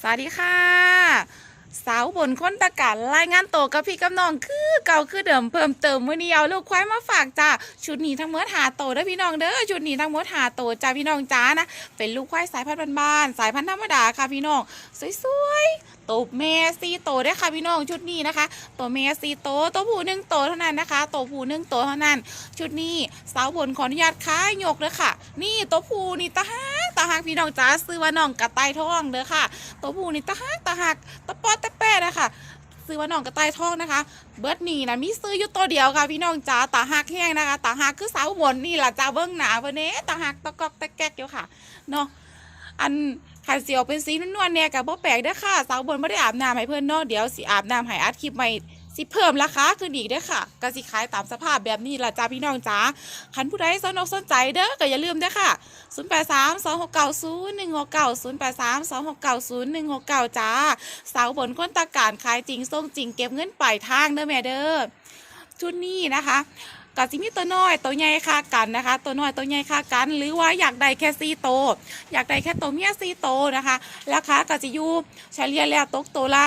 สวัสดีค่ะ สาวบนค้นตะการรายงานโตกับพี่กับน้องคือเก่าคือเดิมเพิ่มเติมมื่อนี้เอาลูกควายมาฝากจ้าชุดนี้ทั้งหมดหาโตวเด้อพี่น้องเด้อชุดนี้ทั้งหมดหาโตจ้าพี่น้องจ้านะเป็นลูกควายสายพันธุ์บ้านๆสายพันธุ์ธรรมดาค่ะพี่น้องสวยๆตัวแม่ซีโตวเด้ค่ะพี่น้องชุดนี้นะคะตัวแม่ซีโตวตัวผู้หนึ่งโตเท่านั้นนะคะตัวผู้หนึ่งโตเท่านั้น ชุดนี้สาวบนขออนุญาตค้ายกเด้อค่ะ นี่ตัวผู้นี่ตาฮักตาฮักพี่น้องจ้าซื้อว่าน้องกระต่ายทองเด้อค่ะตัวผู้นี่ตาฮักตาฮักตะปอดตะแป้นะคะซื้อมาน้องกระต่ายทองนะคะ เบิร์ดนี่นะมีซื้ออยู่ตัวเดียวค่ะพี่น้องจ้าตาหักแห้งนะคะตาหักคือสาวบนนี่แหละจ้าเบิ้งหนาวันนี้ตาหักตะกอกตะแกกอยู่ค่ะเนาะอันขันเสียวเป็นสีนวลๆเนี่ยกับบ่แปลกเด้อค่ะ สาวบนไม่ได้อาบน้ำให้เพื่อนเนาะเดี๋ยวสิอาบน้ำให้อัดคลิปใหม่ สิเพิ่มราคาขึ้นอีกเด้อค่ะก็สิขายตามสภาพแบบนี้ล่ะจ้าพี่น้องจ้าคันผู้ใดสนอกสนใจเด้อก็อย่าลืมเด้อค่ะ 0 8 3 2 6 9 0 1 6 9 0 8 3 2 6 9 0 1 6 9 จ้า สาวบนก้นตาการขายจริงส่งจริงเก็บเงินปลายทางเด้อแม่เด้อชุดนี้นะคะกสิมีตัวน้อยตัวใหญ่ค่ากันนะคะ ตัวน้อยตัวใหญ่ค่ากัน หรือว่าอยากได้แค่ซีโต อยากได้แค่ตัวเมียซีโตนะคะราคากสิอยูเฉลี่ยแล้วตกตัวละ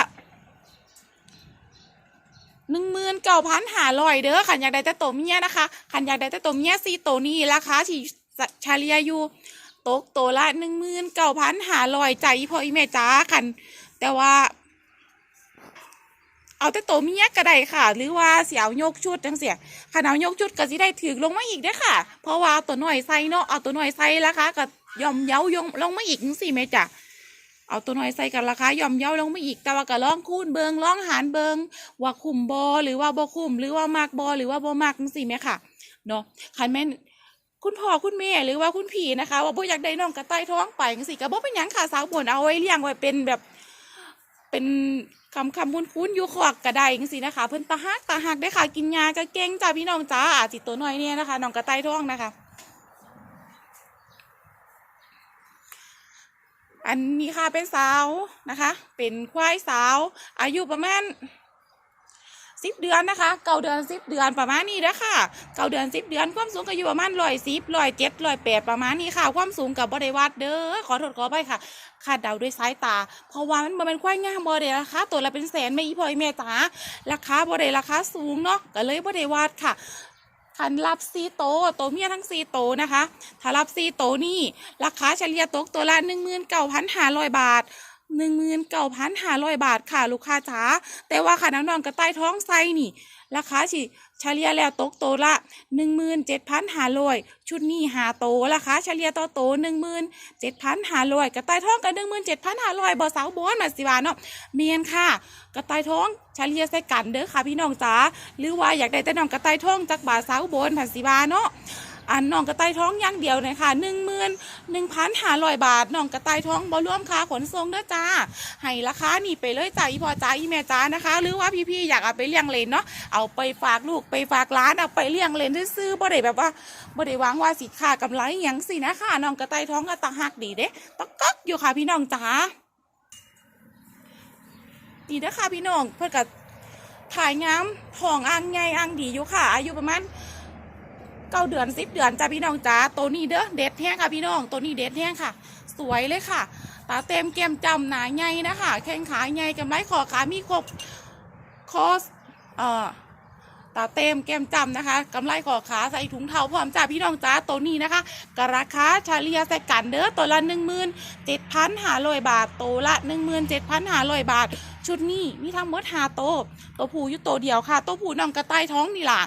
หนึ่งหมื่นเก้าพันหาลอยเด้อขันอยากได้แต่ตัวเมียนะคะขันอยากได้แต่ตัวเมียซีโตวนี้ราคาที่เลียอยู่ตกตัวละหนึ่งหมื่นเก้าพันหาลอยใจอีพออีแม่จ้าคันแต่ว่า เอาแต่ตัวเมียก็ได้ค่ะ หรือว่าเสียวยกชุดจังเสียขันเอายกชุดก็สิได้ถือลงมาอีกเด้ค่ะ เพราะว่าตัวหน่อยใส่เนาะเอาตัวหน่อยใส่ราคาก็ยอมเย้ายงลงมาอีกจังสี่แม่จ้ะ เอาตัวน่อยใส่กันราคาย่อมเย้าลงมาอีกแต่ว่าก็ลองคูณเบิงลองหารเบิงว่าคุ้มบอหรือว่าบ่คุ้มหรือว่ามากบอหรือว่าบ่มากจังสี่แม่ค่ะเนาะคันแม่นคุณพ่อคุณแม่หรือว่าคุณพี่นะคะ ว่าบ่อยากได้น้องกระต่ายท้องไปจังซี่ก็บ่เป็นหยังค่ะสาวบ่นเอาไว้เลี้ยงไว้เป็นแบบเป็นคำคำคุ้นคุ้นอยู่ขอกกระไดจังซี่นะคะ เพิ่นตาฮักตาฮักได้ค่ะกินยาก็เก่งจ้าพี่น้องจ้าอาจสิตัวน้อยเนี่ยนะคะน้องกระต่ายท้องนะคะ อันนี้ค่ะเป็นสาวนะคะ เป็นควายสาว อายุประมาณสิบเดือนนะคะเก้าเดือนสิบเดือนประมาณนี้เด้อค่ะเก้าเดือนสิบเดือนความสูงก็อยู่ประมาณร้อยสิบร้อยเจ็ดร้อยแปดประมาณนี้ค่ะ ความสูงกับบ่ได้วัดเด้อขอโทษขอไปค่ะคาดเดาด้วยสายตา เพราะว่ามันเป็นควายงามบ่ได้ราคาตัวละเป็นแสนไม่อีพอยแม่จ๋าราคาบ่ได้ราคาสูงเนาะก็เลยบ่ได้วัดค่ะ คันรับซีโตวตัวเมียทั้งซีโตนะคะ ถ้ารับซีโตนี่ ราคาเฉลี่ยตกตัวละหนึ่งหมื่นเก้าพันห้าร้อยบาท หนึ่งหมื่นเก้าพันห้าร้อยบาทค่ะ ลูกค้าจ๋าแต่ว่าค่ะน้องๆกระต่ายท้องไส้นี่ ราคาสิเฉลี่ยแล้วตกโตละหนึ่งหมื่นเจ็ดพันห้าร้อยชุดนี้หาโตวราคาเฉลี่ยต่อโตหนึ่งหมื่นเจ็ดพันห้าร้อยกระต่ายท้องกันหนึ่งหมื่นเจ็ดพันห้าร้อยบอสาวบอนมาสิบาเนาะเมียนค่ะ กระต่ายท้องเฉลี่ยใส่กันเด้อค่ะพี่น้องจ๋าหรือว่าอยากได้แต่น้องกระต่ายท้องจากบาสาวบนผันสิบาเนาะ อันน้องกระต่ายท้องอย่างเดียวเลยค่ะหนึ่งหมื่นหนึ่งพันห้าร้อยบาทน้องกระต่ายท้องบ่รวมค่าขนส่งเด้อจ้าให้ราคานี่ไปเลยจ้าอีพอจ้าอีแม่จ้านะคะ หรือว่าพี่ๆอยากเอาไปเลี้ยงเลนเนาะเอาไปฝากลูกไปฝากร้านเอาไปเลี้ยงเลนซื้อบ่ได้แบบว่าบ่ได้หวังว่าสิค่ากำไรอหยังสินะคะน้องกระต่ายท้องก็ตาหักดีเด้ตะก๊กอยู่ค่ะพี่น้องจ้านี่เด้ค่ะพี่น้องเพื่อกับถ่ายงามทองอ่างใหญ่อ่างดีอยู่ค่ะ อายุประมาณ เก้าเดือนสิบเดือนจ้าพี่น้องจ้าตัวนี้เด้อเด็ดแห้งค่ะพี่น้องตัวนี้เด็ดแห้งค่ะ สวยเลยค่ะ ตาเต็มแก้มจำหนาใหญ่นะคะแข้งขาใหญ่กำไรคอขามีครบคอสเอ่อตาเต็มแก้มจำนะคะกำไรคอขาใส่ถุงเท้าพร้อมจ้าพี่น้องจ้าตัวนี้นะคะกราคาเลียใส่กันเด้อตัวละหนึ่งหมื่นเจ็ดพันห้าร้อยบาทตัวละหนึ่งหมื่นเจ็ดพันห้าร้อยบาท ชุดนี้มีทั้งหมดหาโตตัวผู้อยู่ตัวเดียวค่ะตัวผู้น้องกระต่ายท้องนี่ล่ะ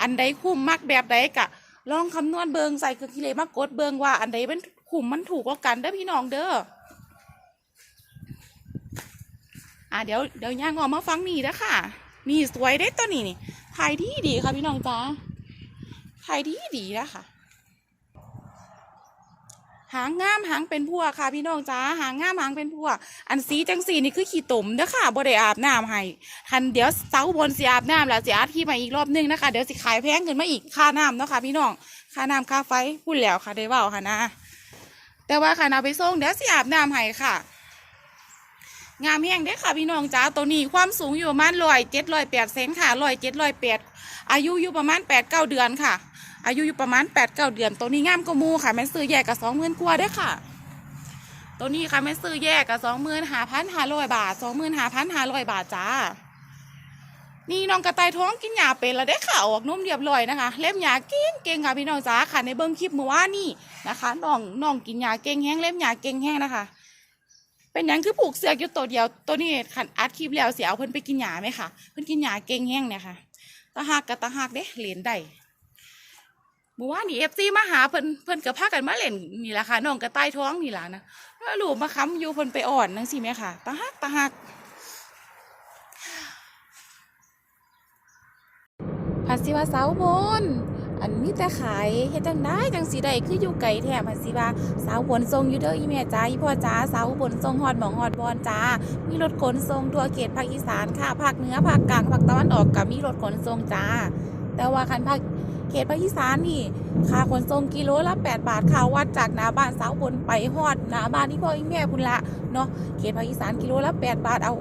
อันใดคุ้มมากแบบใดกะลองคำนวณเบิงใส่เครื่องคิดเลขมากดเบิงว่า อันใดมันคุ้มมันถูกกว่ากันเด้อพี่น้องเด้ออะเดี๋ยวเดี๋ยวย่างออกมาฟังนี่นะค่ะ นี่สวยได้ตัวนี้นี่ถ่ายดีดีค่ะพี่น้องจ้าถ่ายดีดีนะค่ะ หางงามหางเป็นพัวค่ะ พี่น้องจ้าหางงามหางเป็นพัว อันสีจังสีนี่คือขี้ตมเด้อค่ะบ่ได้อาบน้ำให้ทันเดี๋ยวเสาบนสีอาบน้ำแล้วสีอาที่มาอีกรอบนึงนะคะ เดี๋ยวสิขายแพงขึ้นมาอีกค่าน้ำเนาะค่ะ พี่น้องค่าน้ำค่าไฟพูดแล้วค่ะได้เว่าค่ะนะ แต่ว่าค่ะนาไปส่งเดี๋ยวสิอาบน้ำให้ค่ะงามแห้งเด้อค่ะพี่น้องจ้าตัวนี้ความสูงอยู่ประมาณร้อยเจ็ดร้อยแปดเซนค่ะร้อยเจ็ดร้อยแปดอายุอยู่ประมาณแปดเก้าเดือนค่ะ อายุอยู่ประมาณแปดเก้าเดือน ตัวนี้งามกมูค่ะแม่ซื้อแยกกับสองหมื่นกว่าเด้ค่ะ ตัวนี้ค่ะไม่ซื้อแยกกับสองหมื่นห้าพันห้าร้อยบาทสองหมื่นห้าพันห้าร้อยบาทจ้า นี่น้องกระต่ายท้องกินหยาเป็นแล้วได้ข่าออกนุ่มเรียบร้อยนะคะ เล็บหยาเก่งเก่งค่ะพี่น้องจ้าค่ะในเบิ้งคลิปเมื่อวานนี่นะคะน้องน้องกินหยาเก่งแห้งเล็บหยาเก่งแห้งนะคะเป็นหยังคือผูกเสือกอยู่ตัวเดียวตัวนี้ขันอัดคลิปแล้วเสียเอาเพิ่นไปกินหยาไหมคะเพิ่นกินหยาเก่งแห้งเนี่ยค่ะตาหักกับตาหักเด้เหรียญได้ เมื่อวานนี่เอฟซีมาหาเพิ่นเพิ่นกับพากันมาเล่นนี่แหละค่ะน้องกระต่ายท้องนี่แหละนะแล้วลูกมาค้ำอยู่เพิ่นไปอ่อนนั่งสิแม่ค่ะตาหักตาหักผัดสิว่าเสาบนอันมีแต่ขายเฮ็ดจังได้จังสีใดคืออยู่ไกลแท้ผัดสิว่าสาวบนทรงอยู่เด้ออีแม่จ้าอีพ่อจ้าสาวบนทรงฮอดหมองฮอดบอนจ้ามีรถขนส่งทั่วเขตภาคอีสานค่ะภาคเหนือภาคกลางภาคตะวันออกก็มีรถขนส่งจ้า แต่ว่าคันภาค เขตภาคอีสานนี่ค่าขนส่งกิโลละ 8 บาทค่าวัดจากหน้าบ้านสาวบนไปฮอดหน้าบ้านที่พ่ออีแม่พุ่นละเนาะเขตภาคอีสานกิโลละ 8 บาทเอา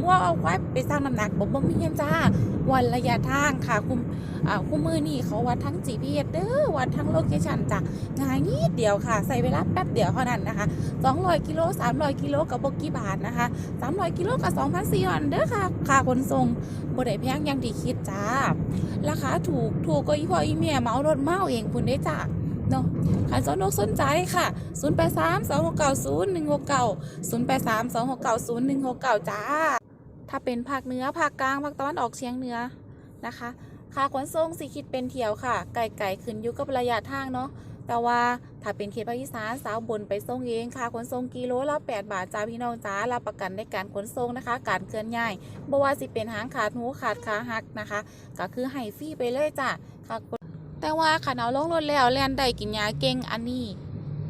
มั่วเอาควายไปสร้างน้ำหนักบ่บ่มีเงินจ้าวันระยะทางค่ะ คุมอ่าคุมมือนี่เขาวัดทั้ง GPS เด้อวัดทั้งโลเคชันจ้ะง่ายนิดเดียวค่ะ ใส่เวลาแป๊บเดียวเท่านั้นนะคะ 200กิโล300กิโลกับบกี่บาทนะคะ 300กิโลกับ2,400เด้อค่ะค่าขนส่งบ่ได้แพงอย่างที่คิดจ้า ราคาถูกถูกก็อีพ่ออีเมียเมารถเมาเองพุ่นได้จ้ะเนาะขันสนอกสนใจค่ะ 083 2690 169 083 2690 169 จ้า ถ้าเป็นภาคเหนือภาคกลางภาคตะวันออกเฉียงเหนือนะคะค่าขนส่งสิคิดเป็นเที่ยวค่ะ ไก่ไก่ขึ้นอยู่กับระยะทางเนาะแต่ว่าถ้าเป็นเขตภาคอีสานสาวบนไปส่งเองค่าขนส่งกิโลละ8 บาทจ้าพี่น้องจ้ารับประกันในการขนส่งนะคะ การเคลื่อนย้ายบ่ว่าสิเป็นหางขาดหูขาดขาหักนะคะ ก็คือให้ฟรีไปเลยจ้ะค่ะแต่ว่าขันเอาลงรถแล้วแลนได้กินยาเก่งอันนี้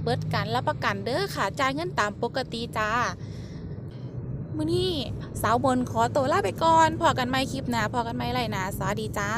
เบิดกันรับประกันเด้อค่ะจ่ายเงินตามปกติจ้า มื้อนี้สาวบนขอตัวลาไปก่อนพอกันไม่คลิปหนะพอกันไม่ไรนะสวัสดีจ้า